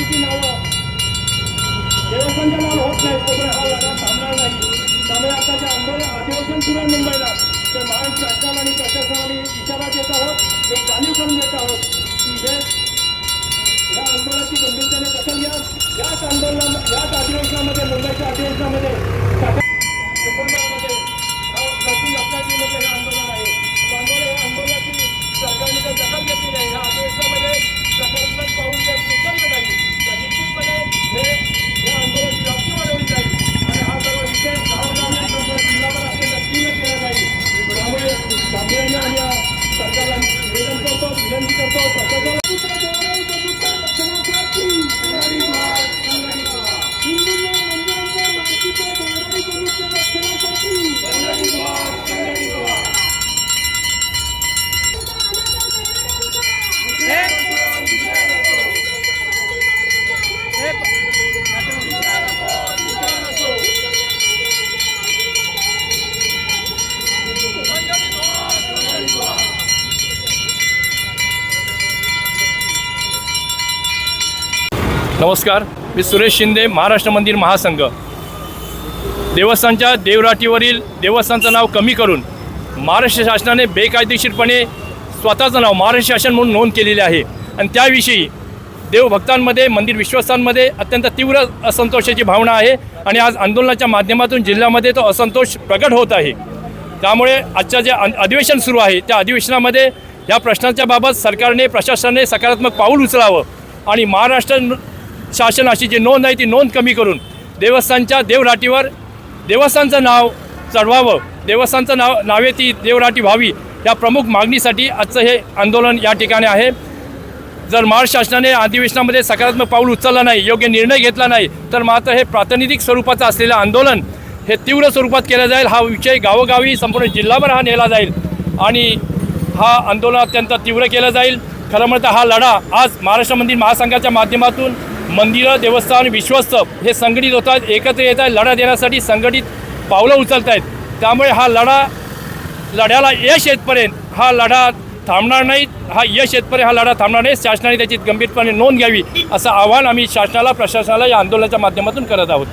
किती नावं? देवस्थानच्या नाव होत नाही तोपर्यंत हा लढा थांबणार नाही. त्यामुळे आता जे आंदोलन अधिवेशन सुरू मुंबईला. तर महाराष्ट्र शासनाला आणि प्रशासनाने इशारा देत आहोत एक जाणीव करून देत आहोत की हे या आंदोलनाची गंभीरतेने दखल घ्या. याच आंदोलन याच अधिवेशनामध्ये मुंबईच्या अधिवेशनामध्ये टाटा- एकोणीसमध्ये हा दक्षिण रत्नागिरीमध्ये हे आंदोलन आहे हे आंदोलन या आंदोलनाची सरकारने जर दखल घेतली नाही या अधिवेशनामध्ये सकारात्मक पाऊल जर उचललं नाही तर निश्चितपणे हे या आंदोलनाची व्याप्ती वाढवली जाईल आणि हा सर्व विषय गावोगावी संपूर्ण जिल्हाभर असलेला तीव्र केला जाईल त्यामुळे गांभीर्याने आम्ही या सरकारला नमस्कार मी सुरेश शिंदे महाराष्ट्र मंदिर महासंघ. देवस्थानच्या देवराटीवरील देवस्थानचं नाव कमी करून महाराष्ट्र शासनाने बेकायदेशीरपणे स्वतःचं नाव महाराष्ट्र शासन म्हणून नोंद केलेले आहे. आणि त्याविषयी देवभक्तांमध्ये मंदिर विश्वासांमध्ये अत्यंत तीव्र असंतोषाची भावना आहे आणि आज आंदोलनाच्या माध्यमातून जिल्ह्यामध्ये तो असंतोष प्रगट होत आहे. त्यामुळे आजच्या जे अधिवेशन सुरू आहे त्या अधिवेशनामध्ये या प्रश्नांच्या बाबत सरकारने प्रशासनाने सकारात्मक पाऊल उचलावं आणि महाराष्ट्र न- शासनाची जी नोंद आहे ती नोंद कमी करून देवस्थानच्या देवराटीवर देवस्थानचं नाव चढवावं. देवस्थानचं नाव नावे ती देवराटी व्हावी या प्रमुख मागणीसाठी आजचं हे आंदोलन या ठिकाणी आहे. जर महाराष्ट्र शासनाने अधिवेशनामध्ये सकारात्मक पाऊल उचलला नाही योग्य निर्णय घेतला नाही तर मात्र हे प्रातिनिधिक स्वरूपाचं असलेलं आंदोलन हे तीव्र स्वरूपात केलं जाईल. हा विषय गावोगावी संपूर्ण जिल्हाभर हा नेला जाईल आणि हा आंदोलन अत्यंत तीव्र केलं जाईल. खरं म्हणतं हा लढा आज महाराष्ट्र मंदिर महासंघाच्या माध्यमातून मंदिरं देवस्थान विश्वस्त हे संघटित होत आहेत एकत्र येत आहेत लढा देण्यासाठी संघटित पावलं उचलत आहेत त्यामुळे हा लढा लढ्याला यश येतपर्यंत हा लढा थांबणार नाही. हा यश येतपर्यंत हा लढा थांबणार नाही. शासनाने त्याची गंभीरपणे नोंद घ्यावी असं आव्हान आम्ही शासनाला प्रशासनाला या आंदोलनाच्या माध्यमातून करत आहोत.